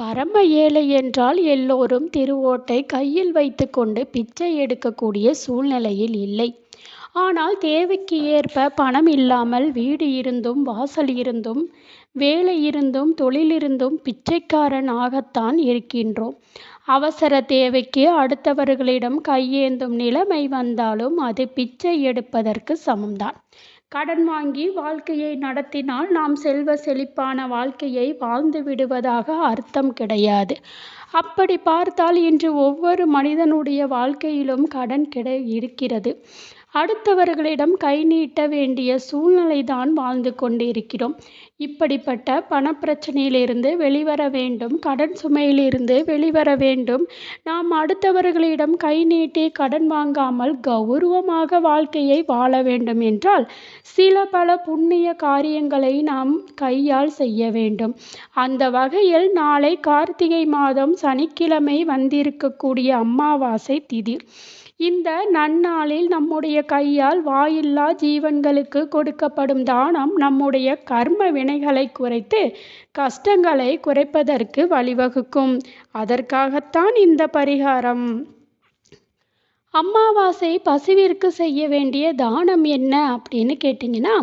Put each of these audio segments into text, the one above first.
பரம ஏழை என்றால் எல்லோரும் திருவோட்டை கையில் வைத்துக்கொண்டு பிச்சை எடுக்கக்கூடிய சூழ்நிலையில் இல்லை. ஆனால் தேவைக்கு ஏற்ப பணம் இல்லாமல் வீடு இருந்தும் வாசல் இருந்தும் வேலை இருந்தும் தொழிலிருந்தும் பிச்சைக்காரனாகத்தான் பிச்சைக்காரன் ஆகத்தான் இருக்கின்றோம். அவசர தேவைக்கு அடுத்தவர்களிடம் கையேந்தும் நிலைமை வந்தாலும் அது பிச்சை எடுப்பதற்கு சமம்தான். கடன் வாங்கி வாழ்க்கையை நடத்தினால் நாம் செல்வ செழிப்பான வாழ்க்கையை வாழ்ந்து விடுவதாக அர்த்தம் கிடையாது. அப்படி பார்த்தால் இன்று ஒவ்வொரு மனிதனுடைய வாழ்க்கையிலும் கடன் இருக்கிறது. அடுத்தவர்களிடம் கை நீட்ட வேண்டிய சூழ்நிலைதான் வாழ்ந்து கொண்டிருக்கிறோம். இப்படிப்பட்ட பணப்பிரச்சனையிலிருந்து வெளிவர வேண்டும். கடன் சுமையிலிருந்து வெளிவர வேண்டும். நாம் அடுத்தவர்களிடம் கை நீட்டி கடன் வாங்காமல் கௌரவமாக வாழ்க்கையை வாழ வேண்டும் என்றால் சில பல புண்ணிய காரியங்களை நாம் கையால் செய்ய வேண்டும். அந்த வகையில் நாளை கார்த்திகை மாதம் சனிக்கிழமை வந்திருக்கக்கூடிய அமாவாசை திதி. இந்த நன்னாளில் நம்முடைய கையால் வாயில்லா ஜீவன்களுக்கு கொடுக்கப்படும் தானம் நம்முடைய கர்ம வினைகளை குறைத்து கஷ்டங்களை குறைப்பதற்கு வழிவகுக்கும். அதற்காகத்தான் இந்த பரிகாரம். அமாவாசை பசுவிற்கு செய்ய வேண்டிய தானம் என்ன அப்படின்னு கேட்டிங்கன்னா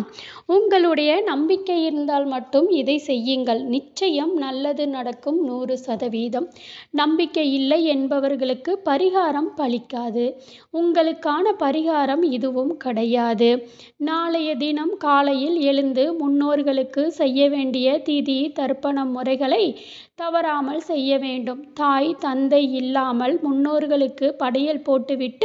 உங்களுடைய நம்பிக்கை இருந்தால் மட்டும் இதை செய்யுங்கள். நிச்சயம் நல்லது நடக்கும் நூறு சதவீதம். நம்பிக்கை இல்லை என்பவர்களுக்கு பரிகாரம் பலிக்காது. உங்களுக்கான பரிகாரம் இதுவும் கிடையாது. நாளைய தினம் காலையில் எழுந்து முன்னோர்களுக்கு செய்ய வேண்டிய திதி தர்ப்பண முறைகளை தவறாமல் செய்ய வேண்டும். தாய் தந்தை இல்லாமல் முன்னோர்களுக்கு படையல் போட்டுவிட்டு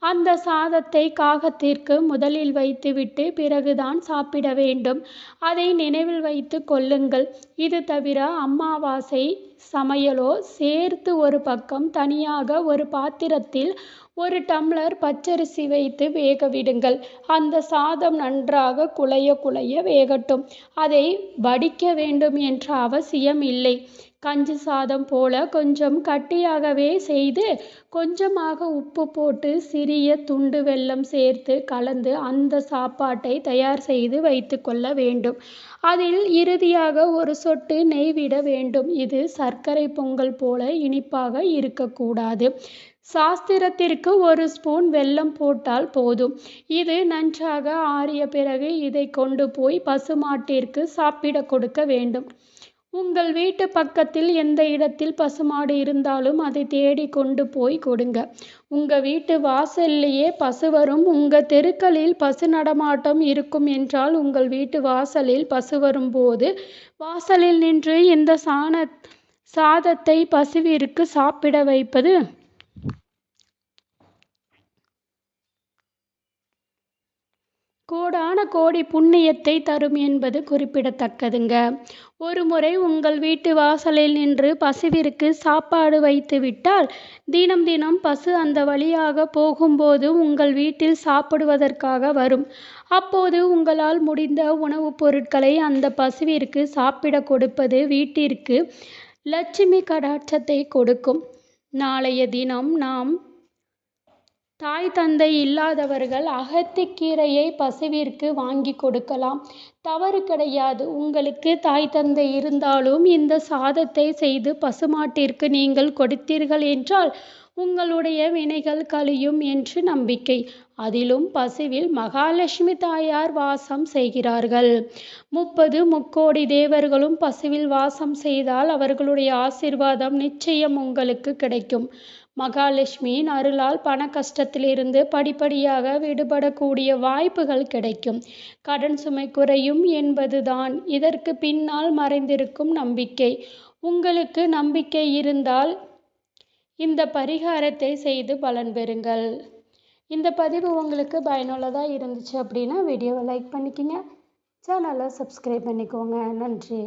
அந்த சாதத்தை காகத்திற்கு முதலில் வைத்துவிட்டு பிறகுதான் சாப்பிட வேண்டும். அதை நினைவில் வைத்து கொள்ளுங்கள். இது தவிர அமாவாசை சமையலோ சேர்த்து ஒரு பக்கம் தனியாக ஒரு பாத்திரத்தில் ஒரு டம்ளர் பச்சரிசி வைத்து வேக விடுங்கள். அந்த சாதம் நன்றாக குழைய குழைய வேகட்டும். அதை வடிக்க வேண்டும் என்ற அவசியம் இல்லை. கஞ்சி சாதம் போல கொஞ்சம் கட்டியாகவே செய்து கொஞ்சமாக உப்பு போட்டு சிறிய துண்டு வெல்லம் சேர்த்து கலந்து அந்த சாப்பாட்டை தயார் செய்து வைத்துக்கொள்ள வேண்டும். அதில் இறுதியாக ஒரு சொட்டு நெய் விட வேண்டும். இது சர்க்கரை பொங்கல் போல இனிப்பாக இருக்கக்கூடாது. சாஸ்திரத்திற்கு ஒரு ஸ்பூன் வெல்லம் போட்டால் போதும். இது நன்றாக ஆறிய பிறகு இதை கொண்டு போய் பசுமாட்டிற்கு சாப்பிட கொடுக்க வேண்டும். உங்கள் வீட்டு பக்கத்தில் எந்த இடத்தில் பசுமாடு இருந்தாலும் அதை தேடி கொண்டு போய் கொடுங்க. உங்க வீட்டு வாசல்லையே பசு வரும். உங்க தெருக்களில் பசு நடமாட்டம் இருக்கும் என்றால் உங்கள் வீட்டு வாசலில் பசு வரும்போது வாசலில் நின்று இந்த சாண சாதத்தை பசுவிற்கு சாப்பிட வைப்பது கோடான கோடி புண்ணியத்தை தரும் என்பது குறிப்பிடத்தக்கதுங்க. ஒருமுறை உங்கள் வீட்டு வாசலில் நின்று பசுவிற்கு சாப்பாடு வைத்து விட்டால் தினம் தினம் பசு அந்த வழியாக போகும்போது உங்கள் வீட்டில் சாப்பிடுவதற்காக வரும். அப்போது உங்களால் முடிந்த உணவுப் பொருட்களை அந்த பசுவிற்கு சாப்பிட கொடுப்பது வீட்டிற்கு லட்சுமி கடாட்சத்தை கொடுக்கும். நாளைய தினம் நாம் தாய் தந்தை இல்லாதவர்கள் அகத்திக்கீரையை பசுவிற்கு வாங்கி கொடுக்கலாம். தவறு கிடையாது. உங்களுக்கு தாய் தந்தை இருந்தாலும் இந்த சாதத்தை செய்து பசுமாட்டிற்கு நீங்கள் கொடுத்தீர்கள் என்றால் உங்களுடைய வினைகள் கழியும் என்று நம்பிக்கை. அதிலும் பசுவில் மகாலட்சுமி தாயார் வாசம் செய்கிறார்கள். முப்பது முக்கோடி தேவர்களும் பசுவில் வாசம் செய்தால் அவர்களுடைய ஆசீர்வாதம் நிச்சயம் உங்களுக்கு கிடைக்கும். மகாலட்சுமியின் அருளால் பண கஷ்டத்திலிருந்து படிப்படியாக விடுபடக்கூடிய வாய்ப்புகள் கிடைக்கும். கடன் சுமை குறையும் என்பதுதான் இதற்கு பின்னால் மறைந்திருக்கும் நம்பிக்கை. உங்களுக்கு நம்பிக்கை இருந்தால் இந்த பரிகாரத்தை செய்து பலன் பெறுங்கள். இந்த பதிவு உங்களுக்கு பயனுள்ளதாக இருந்துச்சு அப்படின்னா வீடியோவை லைக் பண்ணிக்கங்க. சேனலை சப்ஸ்கிரைப் பண்ணிக்கோங்க. நன்றி.